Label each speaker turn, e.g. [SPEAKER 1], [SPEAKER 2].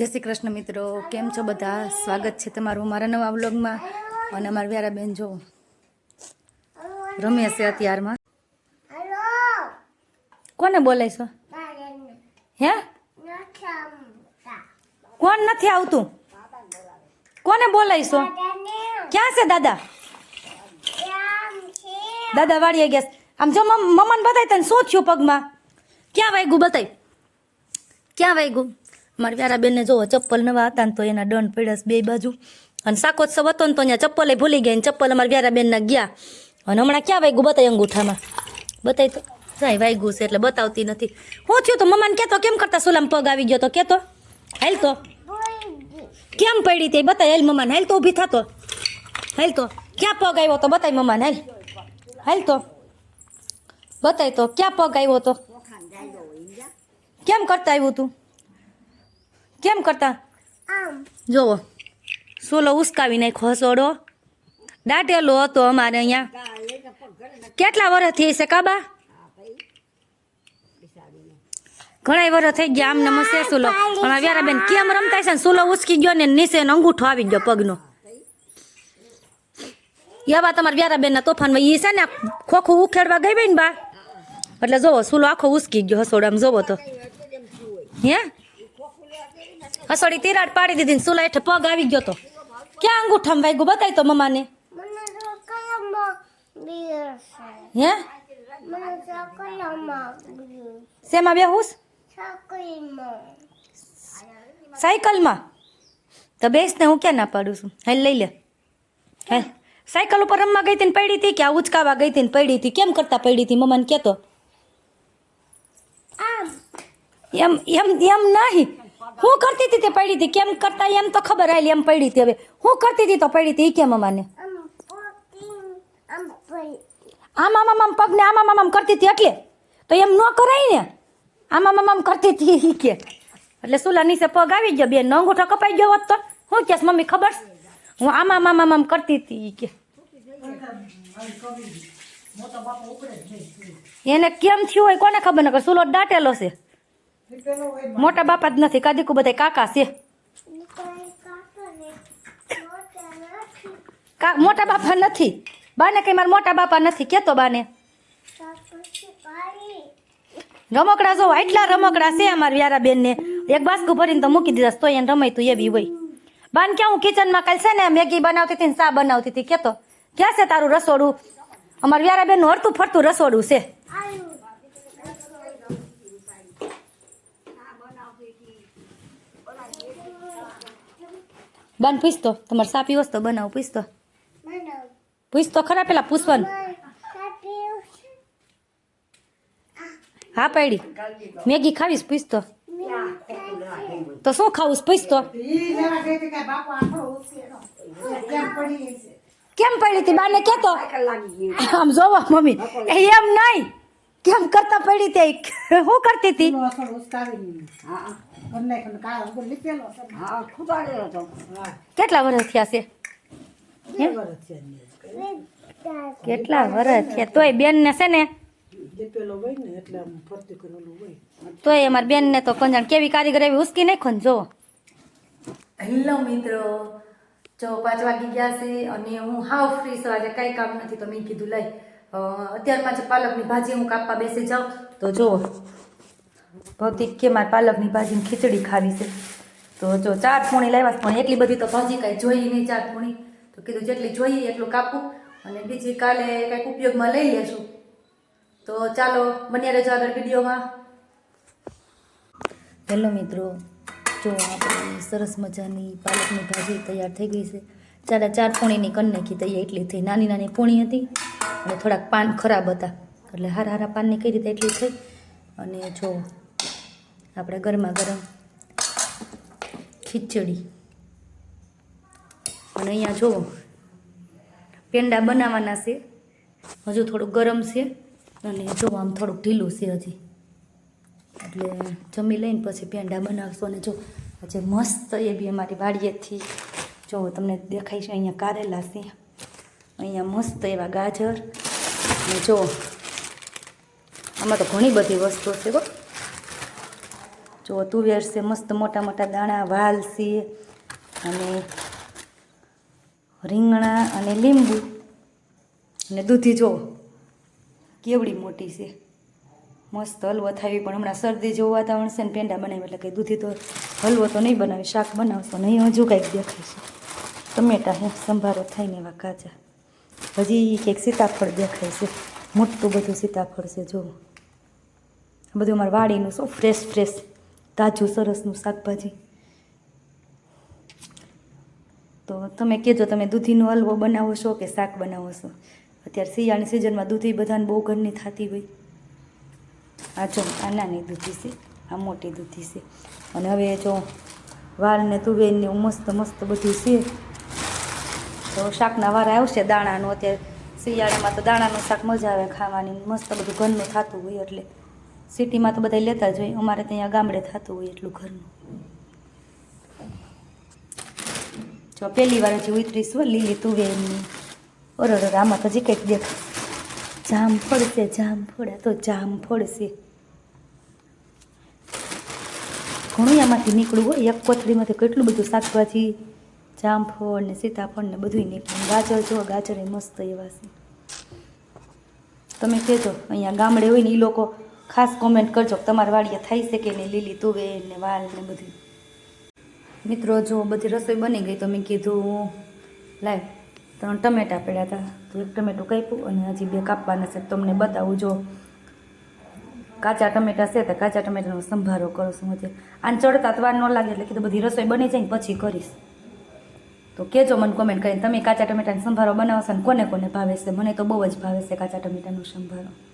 [SPEAKER 1] જય શ્રી કૃષ્ણ મિત્રો. કેમ છો બધા? સ્વાગત છે તમારું મારા નવા વ્લોગમાં. અને અમારા વ્યારા બેન જો રમે છે અત્યારમાં. કોને બોલાય છો? હે? કોણ નથી આવતું? કોને બોલાય ક્યાં છે દાદા? દાદા વાળીએ ગયા આમ જો મમ- મમ્માને બતાય તને શું થયું પગમાં? ક્યાં વાગ્યું બતાય? ક્યાં વાગ્યું મારા વ્યારા બેનને જોવો, ચપ્પલ નવા હતા ને તો એના દંડ પડ્યા બે બાજુ. અને સાકોત્સવ હતો ને તો અહીંયા ચપ્પલે ભૂલી ગયા ને ચપ્પલ અમારા વ્યારા બેનના ગયા. અને હમણાં ક્યાં વાગ્યું બતાય અંગૂઠામાં? બતાવી તો જાય વાગ્યું છે એટલે બતાવતી નથી. હું થયું તો મમ્માને કહેતો, કેમ કરતા સુલામ પગ આવી ગયો? તો કહેતો, હાલ તો. કેમ પડી તે? બતાય, હાલ મમ્માને, હાલ તો ઊભી થતો હાલ તો. ક્યાં પગ આવ્યો તો? બતાય મમ્માને, હાલ. હાલ તો. બતાય તો, ક્યાં પગ આવ્યો તો? કેમ કરતા આવ્યું તું? કેમ કરતા? જોવો સોલો ઉસકાવી નાખ્યો હસોડો દાટેલો હતો અમારે અહીંયા. કેટલા વર્ષ થઈ છે કાબા? ઘણા વર્ષ થઈ ગયા આમ નમસ્તે સુલો. પણ વ્યારા બેન કેમ રમતા છે ને સુલો ઉસકી ગયો ને નીચે અંગૂઠો આવી ગયો પગનો? એવા તમારા વ્યારા બેન ના તોફાનમાં એ છે ને ખોખું ઉખેડવા ગઈ બેન બા? એટલે જોવો સુલો આખો ઉસકી ગયો હસોડામાં જોવો તો. હે? હસોડી તિરાડ પાડી દીધી ને સુલા હેઠે પગ આવી ગયો તો. ક્યાં અંગૂઠામાં વાગ્યું બતાય તો મમ્માને? હે? શેમાં બેહુસ સાયકલમાં. તો બેસ ને હું ક્યાં ના પાડું છું? હે લઈ લે. હે? સાયકલ ઉપર રમવા ગઈ હતી ને પડી હતી કે આ ઉચકાવા ગઈ હતી ને પડી હતી કેમ કરતા પડી હતી મમ્માને કહેતો. એમ એમ એમ નહીં. હું કરતી હતી તે પડી હતી? કેમ કરતા? એમ તો ખબર આવેલી એમ પડી હતી હવે. હું કરતી હતી તો પડી હતી? કેમ અમાને? આમ આમ આમ પગને આમ આમ આમ કરતી હતી એટલે? તો એમ ન કરાય ને? આમ આમ આમ કરતી હતી કે. એટલે સુલા નીચે પગ આવી ગયો બેન અંગૂઠો કપાઈ ગયો હોત તો? હું કેસ મમ્મી ખબર છે? હું આમ આમ આમ કરતી હતી ઈ કે. એને કેમ થયું હોય કોને ખબર નકર સુલો દાટેલો છે. મોટા બાપા જ નથી. કાદીકુ બધા કાકા છે. મોટા બાપા નથી. બાને કઈ મારા મોટા બાપા નથી કેતો બાને? રમકડા જો એટલા રમકડા છે અમારા વ્યારા બેનને. એક બાસ્કું ભરીને તો મૂકી દીધા તો એને રમાયતું એવી હોય. બાન ક્યાં હું કિચનમાં કાલ છે ને મેગી બનાવતી હતી ને ચા બનાવતી હતી કેતો ક્યાં છે તારું રસોડું? અમારા વ્યારા બેનનું હરતું ફરતું રસોડું છે. બાન પૂછતો તમારે સા પીવસ તો. બનાવું. પૂછતો પૂછતો ખરા પેલા પૂછવાનું. હા પાડી. મેગી ખાવીશ પૂછતો તો. શું ખાવું? પૂછતો કેમ પડી હતી? બાને કેતો. આમ જોવો મમ્મી. એમ નહીં. કેમ કરતા પડી તે શું કરતી હતી? કેટલા વર્ષ થયા છે? કેટલા વર્ષ થયા? તોય બેન ને? છે ને તોય અમારી બેન ને તો કંજાણ કેવી કારીગર એવી ઉસકી નાખો ખોન જો. હેલો મિત્રો જો પાંચ વાગી ગયા છે અને હું હાવ ફ્રી છું. આજે કાંઈ કામ નથી તો મેં કીધું લઈ અત્યારમાં જે પાલકની ભાજી હું કાપવા બેસી જાઉં તો જો ભૌતિક કે મારે પાલકની ભાજીની ખીચડી ખાવી છે. તો જો ચાર ફોણી લાવ્યા પણ એટલી બધી તો ભાજી કાંઈ જોઈ નહીં ચાર ફોણી. તો કીધું જેટલી જોઈએ એટલું કાપું. અને બીજી કાલે કાંઈક ઉપયોગમાં લઈ લેશું. તો ચાલો બન્યા રહેજો આગળ વિડીયોમાં. હેલો મિત્રો, જો આપણી સરસ મજાની પાલકની ભાજી તૈયાર થઈ ગઈ છે. ચાડા ચાર પોણીની કન નાખી તૈયાર એટલી થઈ. નાની નાની પોણી હતી અને થોડાક પાન ખરાબ હતા. એટલે હારા હારા પાનની કઈ રીતે એટલી થઈ? અને જો આપણે ગરમા ગરમ ખીચડી. અને અહીંયા જુઓ પેંડા બનાવવાના છે. હજુ થોડુંક ગરમ છે. અને જો આમ થોડુંક ઢીલું છે હજી. એટલે જમી લઈને પછી પેંડા બનાવશો. અને જો આજે મસ્ત એ બી અમારી વાડીએથી જો તમને દેખાય છે અહીંયા કારેલા છે. અહીંયા મસ્ત એવા ગાજર. અને જો, આમાં તો ઘણી બધી વસ્તુઓ છે હો. જો તુવેર છે, મસ્ત મોટા મોટા દાણા, વાલ છે, અને રીંગણા અને લીંબુ. અને દૂધી જો, કેવડી મોટી છે. મસ્ત હલવો થાવી પણ હમણાં શરદી જેવું વાતાવરણ છે ને પેંડા બનાવી એટલે કે દૂધી તો હલવો તો નહીં બનાવી, શાક બનાવશો નહીં, હજુ કાંઈક દેખાય છે. ટમેટા હે, સંભારો થાય ને એવા કાચા. હજી કંઈક સીતાફળ દેખાય છે. મોટું બધું સીતાફળ છે જો બધું અમારા વાડીનું શું? ફ્રેશ ફ્રેશ, તાજું, સરસનું શાકભાજી. તો તમે કહેજો, તમે દૂધીનો હલવો બનાવો છો કે શાક બનાવો છો? અત્યારે શિયાળની સિઝનમાં દૂધી બધાને બહુ ઘરની થતી હોય. આ જો આ નાની દૂધી છે, આ મોટી દૂધી છે. અને હવે જો વાળને ને તુવેર એવું મસ્ત મસ્ત બધું છે. તો શાકના વારા આવશે દાણાનું. અત્યારે શિયાળામાં તો દાણાનું શાક મજા આવે ખાવાની. મસ્ત બધું ઘરનું થતું હોય એટલે. સિટીમાં તો બધા લેતા જ હોય. અમારે ત્યાં ગામડે થતું હોય એટલું ઘરનું. જો પહેલી વાર હજી ઉતરીશ હો, લીલી તુવેરની. ઓર આમાં તો જે કંઈક દેખાય જામફળ છે જામ આ તો જામફળ ફોડશે ઘણું આમાંથી નીકળવું હોય. એક કોથળીમાંથી કેટલું બધું શાકભાજી જામફળ ને સીતાફળ ને બધું નીકળ્યું ગાજર જો, ગાજર એ મસ્ત એવા છે. તમે કહેજો, અહીંયા ગામડે હોય ને એ લોકો ખાસ કોમેન્ટ કરજો તમારા વાડિયા થાય છે કે નહીં, લીલી તુવેર ને વાલ ને બધી મિત્રો, જો બધી રસોઈ બની ગઈ તો મેં કીધું લાઈવ ત્રણ ટમેટા પડ્યા હતા. તો એક ટમેટું કાપ્યું અને હજી બે કાપવાના છે. તમને બતાવું, જો કાચા ટમેટા છે તો કાચા ટમેટાનો સંભારો કરું છું. હું આને ચડતા તવાર ન લાગે, એટલે કીધું બધી રસોઈ બની જાય ને પછી કરીશ. તો કહેજો મને કોમેન્ટ કરીને. તમે કાચા ટમેટાનો સંભારો બનાવશો ને કોને કોને ભાવે છે? મને તો બહુ જ ભાવે છે કાચા ટમેટાનો સંભારો.